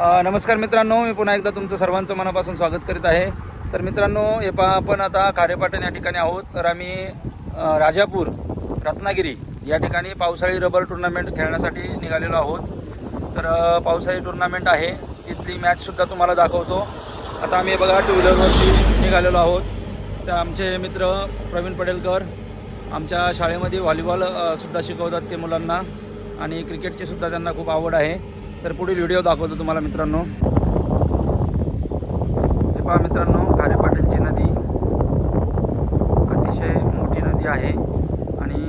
नमस्कार मित्रांनो मी पुन्हा एकदा तुमचं सर्वांचं मनापासून स्वागत करीत आहे. तर मित्रांनो हे पहा आपण आता खारेपाटण या ठिकाणी आहोत. तर आम्ही राजापूर रत्नागिरी या ठिकाणी पावसाळी रबर टुर्नामेंट खेळण्यासाठी निघालेलो आहोत. तर पावसाळी टुर्नामेंट आहे. इथली मॅचसुद्धा तुम्हाला दाखवतो. आता आम्ही बघा टू व्हीलरवरती निघालेलो आहोत. तर आमचे मित्र प्रवीण पडेलकर आमच्या शाळेमध्ये व्हॉलीबॉल सुद्धा शिकवतात ते मुलांना. आणि क्रिकेटची सुद्धा त्यांना खूप आवड आहे. तर पुढील व्हिडिओ दाखवतो तुम्हाला मित्रांनो. हे पहा मित्रांनो खारेपाटणची नदी. अतिशय मोठी नदी आहे आणि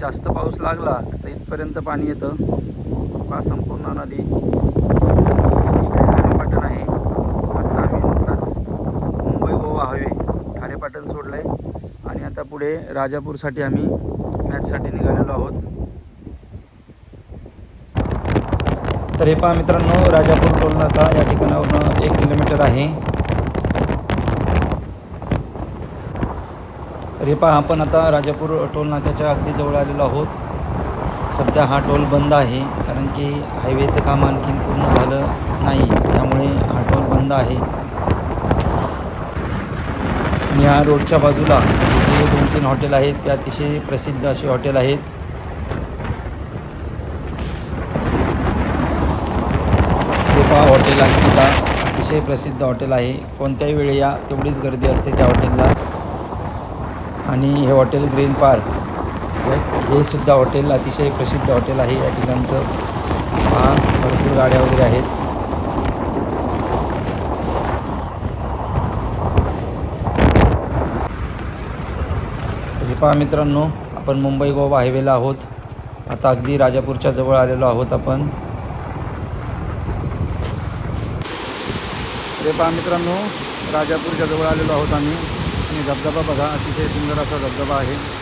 जास्त पाऊस लागला तर इथपर्यंत पाणी येतं. पहा संपूर्ण नदी. खारेपाटण आहे. आता आम्ही नुकताच मुंबई गोवा हवे खारेपाटण सोडलं आहे आणि आता पुढे राजापूरसाठी आम्ही मॅचसाठी निघालेलो आहोत. तर हे पहा मित्रांनो राजापूर टोल नाका या ठिकाणावरून एक किलोमीटर आहे. तर हे पहा आपण आता राजापूर टोल नाक्याच्या अगदी जवळ आलेलो आहोत. सध्या हा टोल बंद आहे कारण की हायवेचं काम आणखीन पूर्ण झालं नाही त्यामुळे हा टोल बंद आहे. आणि या रोडच्या बाजूला जे दोन तीन हॉटेल आहेत ते अतिशय प्रसिद्ध असे हॉटेल आहेत. कृपा हॉटेल अंकिता अतिशय प्रसिद्ध हॉटेल आहे. कोणत्याही वेळी या तेवढीच गर्दी असते त्या हॉटेलला. आणि हे हॉटेल ग्रीन पार्क. हे- सुद्धा हॉटेल अतिशय प्रसिद्ध हॉटेल आहे. या ठिकाणचं हा भरपूर गाड्या वगैरे आहेत. पहा मित्रांनो आपण मुंबई गोवा हायवेला आहोत. आता अगदी राजापूरच्या जवळ आलेलो आहोत आपण. हे पहा मित्रांनो राजापूरच्या जवळ आलेलो आहोत आम्ही. आणि धबधबा बघा अतिशय सुंदर असा धबधबा आहे.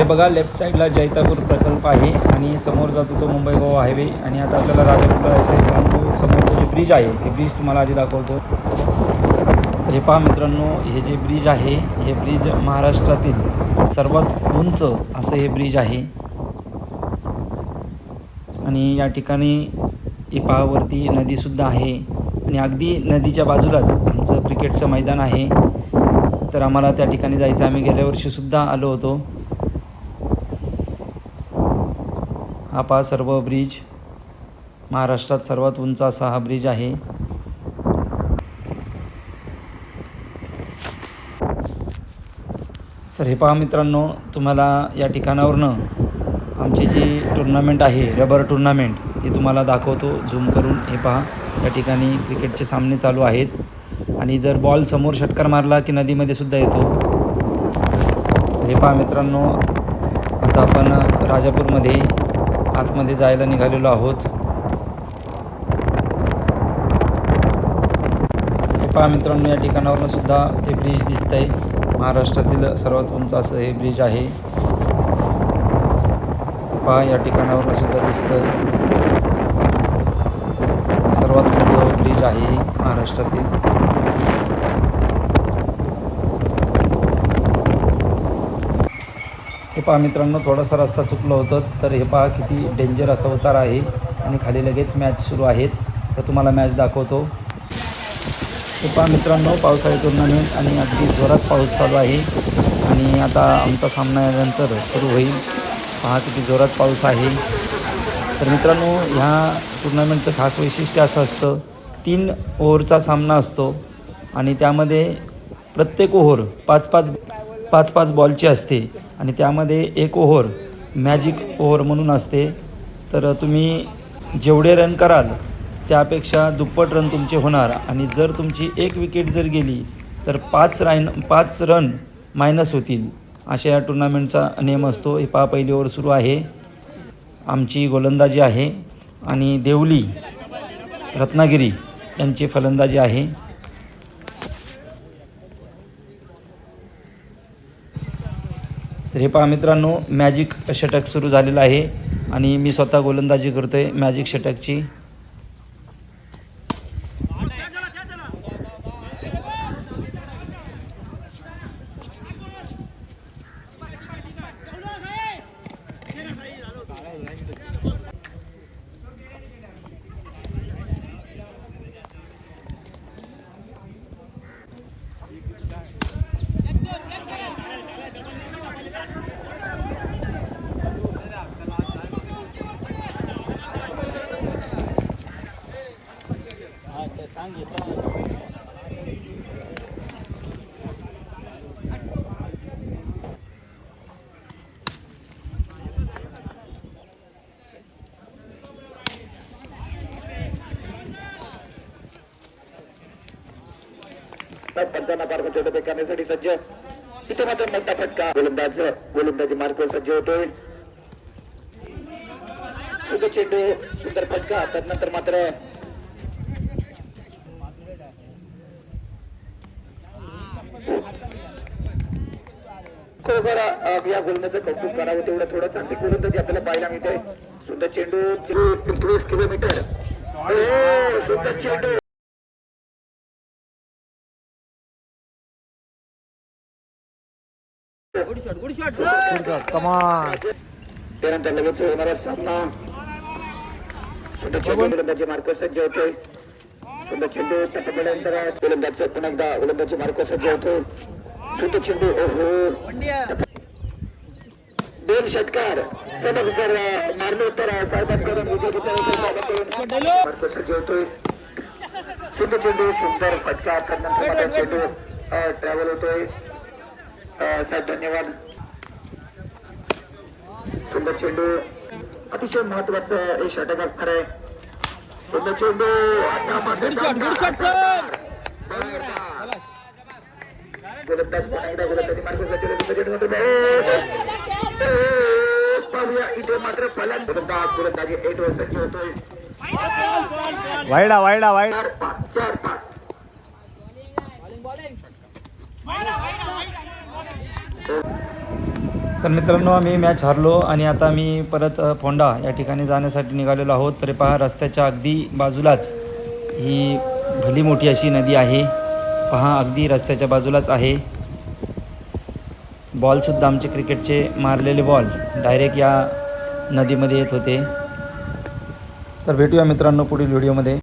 हे बघा लेफ्ट साईडला जैतापूर प्रकल्प आहे आणि समोर जातो तो मुंबई गोवा हायवे आणि आता आपल्याला राजापूरला जायचं आहे परंतु समोरचं जे ब्रिज आहे ते ब्रिज तुम्हाला आधी दाखवतो. तर हे पहा मित्रांनो हे जे ब्रिज आहे हे ब्रिज महाराष्ट्रातील सर्वात उंच असं हे ब्रिज आहे. आणि या ठिकाणी इपावरती नदीसुद्धा आहे. आणि अगदी नदीच्या बाजूलाच आमचं क्रिकेटचं मैदान आहे. तर आम्हाला त्या ठिकाणी जायचं आम्ही गेल्या वर्षीसुद्धा आलो होतो. हा पहा सर्व ब्रिज महाराष्ट्रात सर्वात उंच असा हा ब्रिज आहे. तर हे पहा मित्रांनो तुम्हाला या ठिकाणावरनं आमची जी टुर्नामेंट आहे रबर टुर्नामेंट ती तुम्हाला दाखवतो झूम करून. हे पहा या ठिकाणी क्रिकेटचे सामने चालू आहेत. आणि जर बॉल समोर षटकार मारला की नदीमध्ये सुद्धा येतो. हे पहा मित्रांनो आता आपण राजापूरमध्ये आतमध्ये जायला निघालेलो आहोत. पहा मित्रांनो या ठिकाणावरनं सुद्धा ते ब्रिज दिसत आहे महाराष्ट्रातील सर्वात उंच असं हे ब्रिज आहे. पहा या ठिकाणावरनं सुद्धा दिसतं सर्वात उंच ब्रिज आहे महाराष्ट्रातील. हे पहा मित्रांनो थोडासा रस्ता चुकलं होतं तर हे पहा किती डेंजर असा उतार आहे. आणि खाली लगेच मॅच सुरू आहेत. तर तुम्हाला मॅच दाखवतो. हे पहा मित्रांनो पावसाळी टुर्नामेंट आणि अगदी जोरात पाऊस चालू आहे. आणि आता आमचा सामना यानंतर सुरू होईल. पहा किती जोरात पाऊस आहे. तर मित्रांनो ह्या टुर्नामेंटचं खास वैशिष्ट्य असं असतं तीन ओव्हरचा सामना असतो. आणि त्यामध्ये प्रत्येक ओव्हर पाच पाच पाच पाच बॉलची असते. आणि त्यामध्ये एक ओव्हर मॅजिक ओव्हर म्हणून असते. तर तुम्ही जेवढे रन कराल त्यापेक्षा दुप्पट रन तुमचे होणार. आणि जर तुमची एक विकेट जर गेली तर पाच रायन पाच रन मायनस होतील. अशा या टुर्नामेंटचा नियम असतो. हे पहा पहिली ओव्हर सुरू आहे. आमची गोलंदाजी आहे. आणि देवली रत्नागिरी यांची फलंदाजी आहे. तर हे पहा मित्रांनो मॅजिक षटक सुरू झालेलं आहे. आणि मी स्वतः गोलंदाजी करतो आहे मॅजिक षटकची. पंचांना पार छोटे करण्यासाठी सज्ज. तिथे मात्र मोठा फटका. गोलंदाज गोलंदाजी मार्ग सज्ज होतोय. चेंडू सुंदर फटका. त्यानंतर मात्र खरोखर या गोलंदाचं कौतुक करावं तेवढं थोडं चांगली. गोलंदाजी आपल्याला पाहायला मिळते सुंदर चेंडू पंचवीस किलोमीटर. सुंदर चेंडू. त्यानंतर लगेच होणारा सामना गोलंदाजी मार्क सज्ज होतोय सुंदर चेंडू पुन्हा एकदा गोलंदाजी मार्क सज्ज होतो सुंदर चेंडू ओहो दोन षटकार सलग जर मारले तर सज्ज सुंदर चेंडू सुंदर फटका त्यानंतर चेंडू ट्रॅव्हल होतोय साहेब धन्यवाद. सुंदर चेंडू अतिशय महत्वाचं हे षटक असणार आहे. सुंदर चेंडू गोलंदाज पुन्हा एकदा गोलंदाजी मार्ग मात्र ए, पाहूया इथे मात्र फलन गोलंदाज गोलंदाजी एट वर सज्ज होतोय. वाईडा वाईडा वाईड चार पाच चार पाच. तर मित्रांनो आम्ही मॅच हरलो आणि आता मी परत फोंडा या ठिकाणी जाण्यासाठी निघालेलो आहोत. तरी पहा रस्त्याच्या अगदी बाजूलाच ही भली मोठी अशी नदी आहे. पहा अगदी रस्त्याच्या बाजूलाच आहे. बॉलसुद्धा आमचे क्रिकेटचे मारलेले बॉल डायरेक्ट या नदीमध्ये येत होते. तर भेटूया मित्रांनो पुढील व्हिडिओमध्ये